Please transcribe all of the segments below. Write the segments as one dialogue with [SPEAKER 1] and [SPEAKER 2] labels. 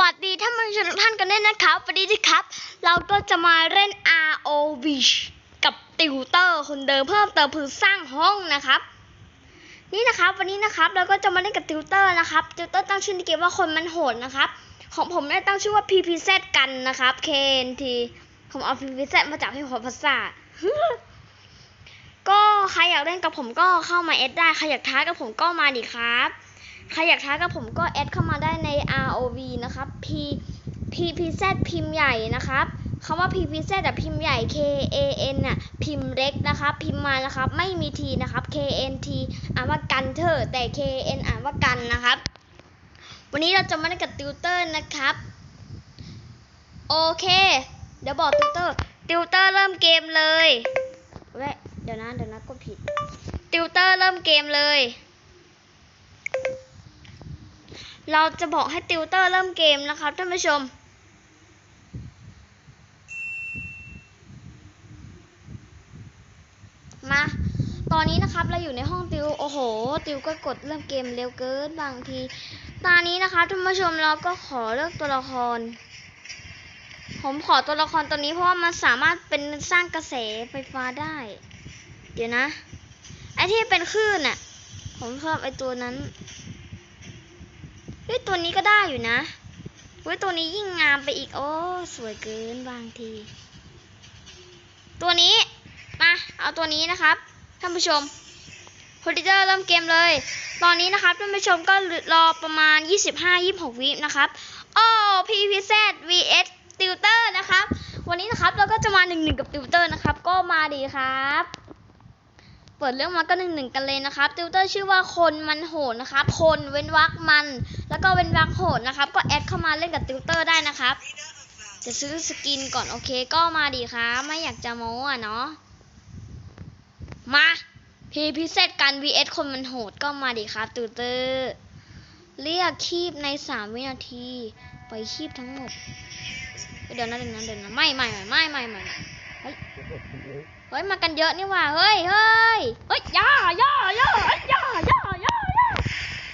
[SPEAKER 1] วัสดีท่านผู้ชมทุกท่านกันด้วยนะครับวันนี้นะครับ เราก็จะมาเล่น ROV กับติวเตอร์คนเดิมเพิ่มเติมคือสร้างห้องนะครับ นี่นะครับ วันนี้นะครับเราก็จะมาเล่นกับติวเตอร์นะครับติวเตอร์ตั้งชื่อในเกมว่าคนมันโหดนะครับ ของผมได้ตั้งชื่อว่า PPZ กันนะครับ KNT ผมเอา PPZ มาจากพี่หัวภาษาก็ใครอยากเล่นกับผมก็เข้ามาเอดได้ใครอยากท้ากับผมก็มาดิครับ ใครอยากท้ากับผมก็แอดเข้ามาได้ใน ROV นะครับ P PPZ พิมพ์ใหญ่นะครับคำว่า PPZ แต่พิมพ์ใหญ่ K A N น่ะพิมพ์เล็กนะครับ พิมพ์มานะครับ ไม่มี T นะครับ K N T อ่านว่ากันเถอะแต่ K N อ่านว่ากันนะครับ วันนี้เราจะมาเล่นกับติวเตอร์นะครับ โอเค เดี๋ยวบอกติวเตอร์ติวเตอร์เริ่มเกมเลยเว้ยเดี๋ยวนะเดี๋ยวนะกดผิดติวเตอร์เริ่มเกมเลย เราจะบอกให้ติวเตอร์เริ่มเกมนะครับท่านผู้ชม มา ตอนนี้นะครับเราอยู่ในห้องติว โอ้โห ติวก็กดเริ่มเกมเร็วเกินบางที ตอนนี้นะคะท่านผู้ชมเราก็ขอเลือกตัวละคร ผมขอตัวละครตัวนี้เพราะว่ามันสามารถเป็นสร้างกระแสไฟฟ้าได้ เดี๋ยวนะ ไอที่เป็นคลื่นน่ะผมชอบไอตัวนั้น เฮ้ยตัวนี้ก็ได้อยู่นะเฮ้ยตัวนี้ยิ่งงามไปอีก โอ้สวยเกินบางที ตัวนี้ มาเอาตัวนี้นะครับท่านผู้ชมโฮลิเดอร์เริ่มเกมเลย ตอนนี้นะครับท่านผู้ชมก็รอประมาณ 25-26 วินะครับโอ้ PPZ vs ติวเตอร์นะครับ วันนี้นะครับเราก็จะมาหนึ่งหนึ่งกับติวเตอร์นะครับ ก็มาดีครับ เปิดเรื่องมาก็หนึ่งหนึ่งกันเลยนะครับติวเตอร์ชื่อว่าคนมันโหดนะครับ คนเว้นวรรคมัน แล้วก็เว้นวรรคโหดนะครับ ก็แอดเข้ามาเล่นกับติวเตอร์ได้นะครับ จะซื้อสกินก่อนโอเค ก็มาดีครับไม่อยากจะโม้อะเนาะมาพีพิเศษกัน vs คนมันโหดก็มาดีครับติวเตอร์เรียกคีบในสามวินาที ไปคีบทั้งหมดเดี๋ยวนะเดี๋ยวนะเดี๋ยวนะไม่ไม่ไม่ไม่ไม่ไม่ เฮ้ยมากันเยอะนี่ว่าเฮ้ยเฮ้ยเฮ้ยย่าย่าย่าเฮ้ยย่าย่าย่าย่า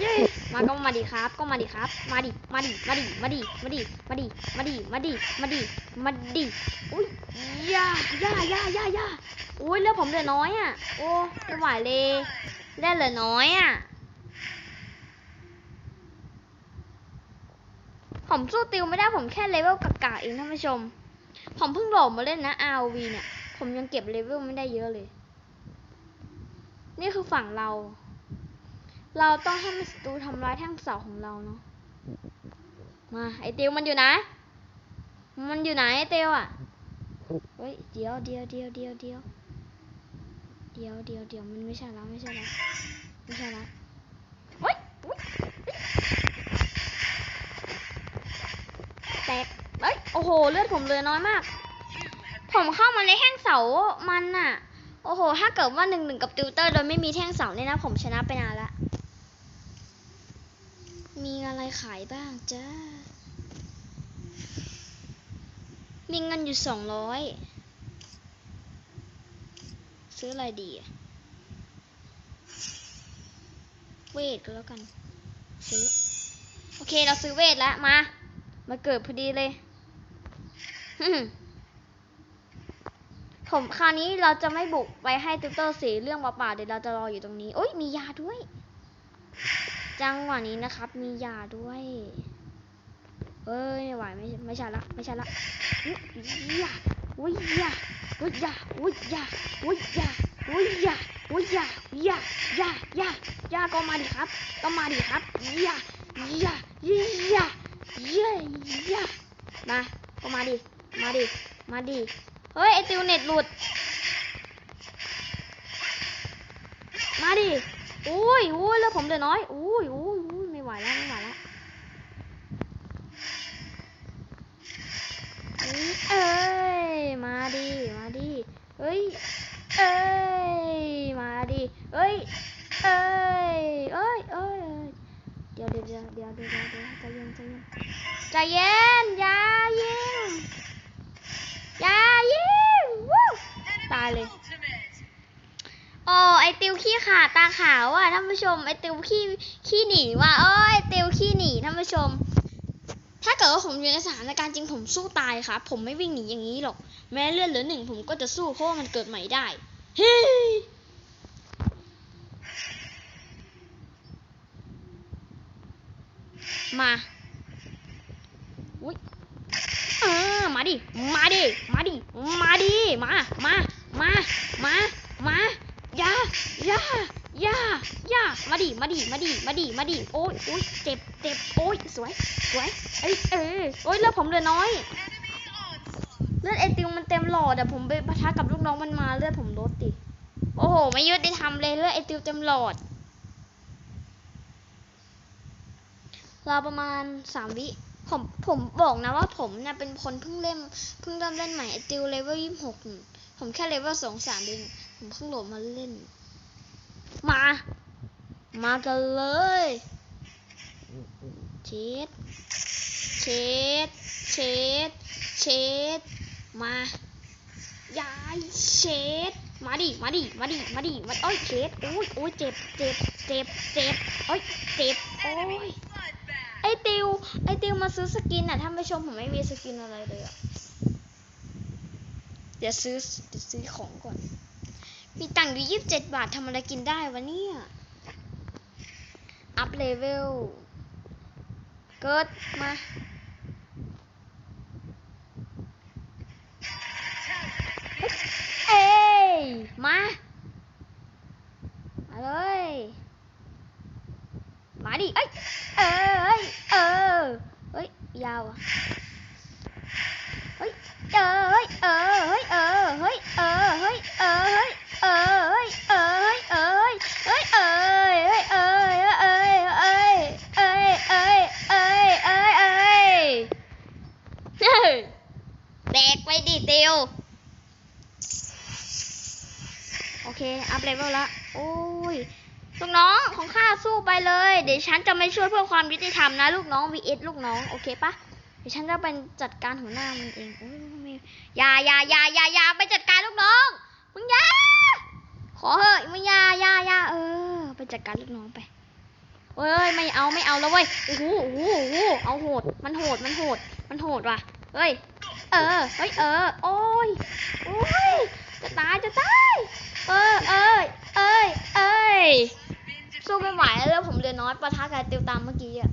[SPEAKER 1] เย้มาก็มาดิครับ ก็มาดิครับ มาดิมาดิมาดิมาดิมาดิมาดิมาดิมาดิมาดิมาดิอุ้ยย่าย่าย่าย่าย่าอุ้ยเลือดผมเหลือน้อยอะโอ้ไม่ไหวเลยเลือดเหลือน้อยอะผมสู้ติวไม่ได้ผมแค่เลเวลกากๆเองท่านผู้ชม ผมเพิ่งโหลดมาเล่นนะ RV เนี่ย ผมยังเก็บเลเวลไม่ได้เยอะเลย นี่คือฝั่งเรา เราต้องให้มันศัตรูทำร้ายแท่งเสาของเราเนาะ มา ไอเติวมันอยู่ไหนมันอยู่ไหนไอเติวอะ เฮ้ย เดี๋ยวเดี๋ยวเดี๋ยวเดี๋ยวเดี๋ยวเดี๋ยวเดี๋ยวเดี๋ยวมันไม่ใช่แล้วไม่ใช่แล้วไม่ใช่แล้วเฮ้ยอุ๊ยแตกเฮ้ย โอ้โห เลือดผมเลือน้อยมาก ผมเข้ามาในแท่งเสามันน่ะโอ้โห ถ้าเกิดว่าหนึ่งหนึ่งกับติวเตอร์ โดยไม่มีแท่งเสาเนี่ยนะ ผมชนะไปนานละ มีอะไรขายบ้างจ้า มีเงินอยู่สองร้อย ซื้ออะไรดีอะเวทก็แล้วกัน ซื้อ โอเค เราซื้อเวทแล้ว มา มาเกิดพอดีเลย ผมคราวนี้เราจะไม่บุกไปให้ติวเตอร์สีเรื่องเปล่าๆเดี๋ยวเราจะรออยู่ตรงนี้โอ้ยมียาด้วย จังหวะนี้นะครับ มียาด้วยเอ้ยไม่ไหวไม่ไม่ใช่ละไม่ใช่ละอุ๊ยยาอุ้ยยาอุ้ยยาอุ้ยยาอุ้ยยาอุ้ยยาอุ้ยยายายายายาก็มาดิครับก็มาดิครับยายายายายายามาก็มาดิมาดิมาดิ เฮ้ย ไอติวเน็ตหลุด มาดิอุ้ยอุ้ยแล้วผมเหลือน้อยอุ้ยอุ้ยอุ้ยไม่ไหวแล้วไม่ไหวแล้วอุ๊ยเอ้ย มาดิ มาดิ เฮ้ย เอ้ย มาดิ เฮ้ย เอ้ย เอ้ยเอ้ยเดี๋ยวเดี๋ยวเดี๋ยวเดี๋ยวเดี๋ยวเดี๋ยวใจเย็นใจเย็นใจเย็นอย่ายิงอย่ายิง เลย โอ้ไอติวขี้ขาดตาขาวอะท่านผู้ชม ไอติวขี้ขี้หนีว่ะเอ้ยไอติวขี้หนีท่านผู้ชม ถ้าเกิดว่าผมอยู่ในสถานการณ์จริงผมสู้ตายครับ ผมไม่วิ่งหนีอย่างนี้หรอก แม้เลือดเหลือหนึ่งผมก็จะสู้เพราะว่ามันเกิดใหม่ได้เฮ้มาอุ้ยเออมาดิ มาดิ มาดิ มาดิ มา มา มา มา มา อย่า อย่า อย่า อย่า มาดิ มาดิ มาดิ มาดิ มาดิ โอ้ยโอ้ยเจ็บเจ็บโอ้ยสวย สวย เอ้ยเออโอ้ยเลือดผมเหลือน้อย เลือดไอติวมันเต็มหลอดอะผมไปปะทะกับลูกน้องมันมาเลือดผมลดดิโอ้โห ไม่ยุติธรรมเลยเลือดไอติวเต็มหลอดเราประมาณสามวิผมผมบอกนะว่าผมเนี่ยเป็นคนเพิ่งเล่นเพิ่งเริ่มเล่นใหม่ไอติวเลเวลยี่สิบหก ผมแค่เลเวลสองสามเองผมเพิ่งโหลดมาเล่น มา มากันเลยเช็ดเช็ดเช็ดเช็ดมายายเช็ดมาดิ มาดิ มาดิ มาดิ มาโอ้ยเช็ดโอ้ยโอ้ยเจ็บเจ็บเจ็บเจ็บโอ้ยเจ็บโอ้ยไอติวไอติวมาซื้อสกินอะท่านผู้ชมผมไม่มีสกินอะไรเลยอะ เดี๋ยวซื้อเดี๋ยวซื้อของก่อน มีตังค์อยู่ยี่สิบเจ็ดบาททำอะไรกินได้วะเนี่ย อัพเลเวล เกิดมา เอ้ย มามาเลยมาดิ เอ้ย เออเอ้ย เออเฮ้ย ยาวอะเฮ้ย เออเฮ้ย อเฮ้ยเออเฮ้ยเออเฮ้ยเออเฮ้ยเออเฮ้ยเออเฮ้ยเออเฮ้ยเออเฮ้ยเออเอ้ยเอ้ยเอ้ยเอ้ยเอ้ยเอ้ยเอ้ยแตกไปดิเตียวโอเค อัพเลเวลละโอ้ยลูกน้องของข้าสู้ไปเลย เดี๋ยวฉันจะไม่ช่วยเพื่อความยุติธรรมนะ ลูกน้อง vs ลูกน้อง โอเคปะเดี๋ยวฉันจะเป็นจัดการหัวหน้ามันเองโอย่าอย่าอย่าอย่าอย่าไปจัดการลูกน้อง มึงอย่า ขอเถอะมึงอย่าอย่าอย่าเออ ไปจัดการลูกน้องไปเอ้ย ไม่เอาไม่เอาแล้วเว้ย โอ้โหโอ้โหโอ้โหเอาโหด มันโหด มันโหด มันโหดว่ะเฮ้ย เออ เฮ้ย เออ โอ้ย โอ้ย จะตาย จะตาย เออ เอ้ย เอ้ย เอ้ย สู้ไม่ไหวแล้วผมเหลือน้อยปะทะกับติวตามเมื่อกี้อะ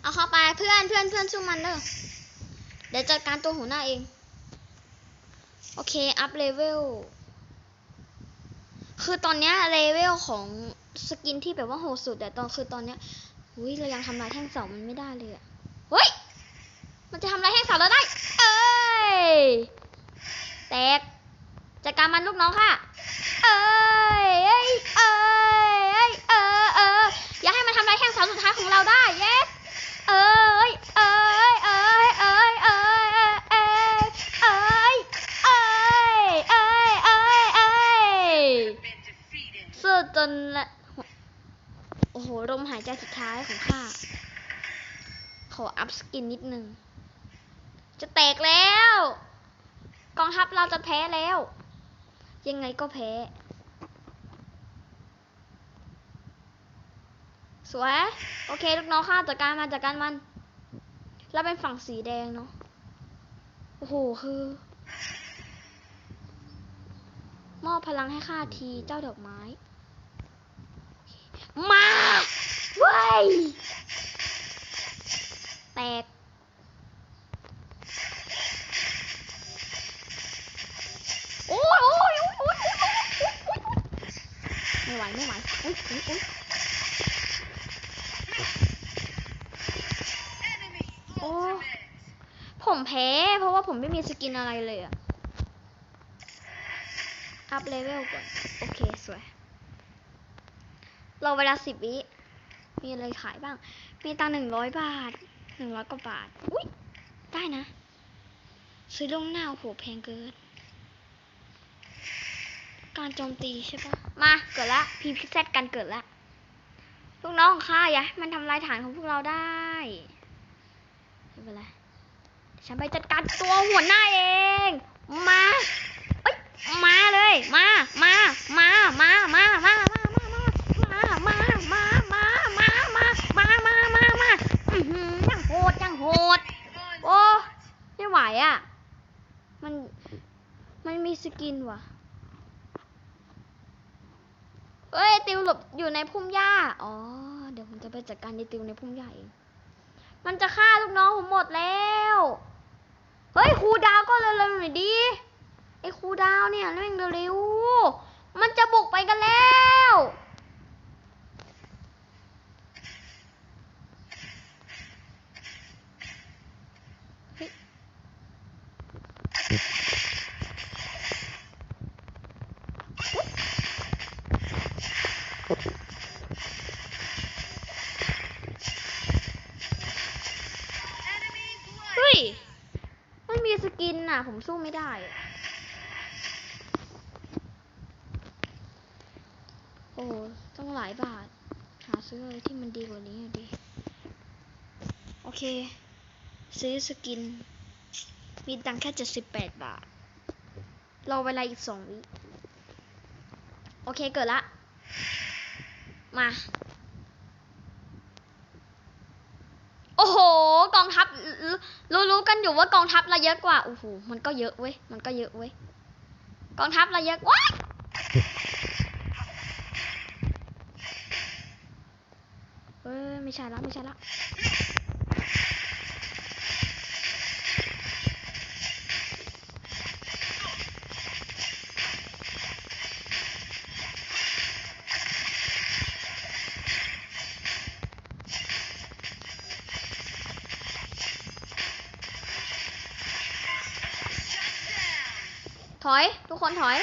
[SPEAKER 1] เอาเข้าไปเพื่อนเพื่อนเพื่อนสู้มันเด้อ เดี๋ยวจัดการตัวหัวหน้าเอง โอเค อัพเลเวล คือตอนเนี้ยเลเวลของสกินที่แบบว่าโหดสุดแต่ตอนคือตอนเนี้ยอุ้ยเรายังทำลายแท่งเสามันไม่ได้เลยอะเฮ้ย มันจะทำลายแท่งเสาเราได้ เอ้ย แตก จัดการมันลูกน้องค่ะ เอ้ย เอ้ย เอ้ย เอ้ยเออเอออย่าให้มันทำลายแข้งเสาสุดท้ายของเราได้ เยสเอ้ย เอ้ย พสกินนิดนึง จะแตกแล้ว กองทัพเราจะแพ้แล้ว ยังไงก็แพ้ สวย โอเค ลูกน้องข้าจัดการมาจัดการมัน เราเป็นฝั่งสีแดงเนาะ โอ้โห คือ มอบพลังให้ข้าทีเจ้าดอกไม้ มาเว้ย แตกโอ้ยโอ้ยโอ้ยโอ้ยโอ้ยโอ้ยไม่ไหวไม่ไหวอุ้ยอุ้ยอุ้ยโอ้ผมแพ้ เพราะว่าผมไม่มีสกินอะไรเลยอะอัพเลเวลก่อน โอเค สวย เราเวลาสิบวิ มีอะไรขายบ้าง มีตังหนึ่งร้อยบาท หนึ่งร้อยกว่าบาท อุ้ยได้นะ ซื้อลวงหน้าโอ้โหแพงเกิน การโจมตีใช่ปะมาเกิดละพีพิเซตกันเกิดละลูกน้องของข้าอย่าให้มันทำลายฐานของพวกเราได้ไม่เป็นไรฉันไปจัดการตัวหัวหน้าเอง มาเอ้ยมาเลย มา มา มา มา มา มา มา มา มา มา มา โหดจังโหด โอ้ไม่ไหวอะ มัน มันมีสกินวะเอ้ย ติวหลบอยู่ในพุ่มหญ้า อ๋อ เดี๋ยวผมจะไปจัดการในติวในพุ่มหญ้าเอง มันจะฆ่าลูกน้องผมหมดแล้ว เฮ้ยครูดาวก็เร็วๆหน่อยดีไอ้ครูดาวเนี่ยเร่งเร็วมันจะบุกไปกันแล้ว เฮ้ย ไม่มีสกินน่ะ ผมสู้ไม่ได้อโอ้ต้องหลายบาท หาซื้ออะไรที่มันดีกว่านี้ดิโอเค ซื้อสกิน มีตังค์แค่เจ็ดสิบแปดบาท รอเวลาอีกสองวิโอเคเกิดละ มา โอ้โห กองทัพ รู้รู้กันอยู่ว่ากองทัพเราเยอะกว่า โอ้โห มันก็เยอะเว้ย มันก็เยอะเว้ย กองทัพเราเยอะว้าเอ้ยไม่ใช่ละไม่ใช่ละ ถอย ทุกคนถอย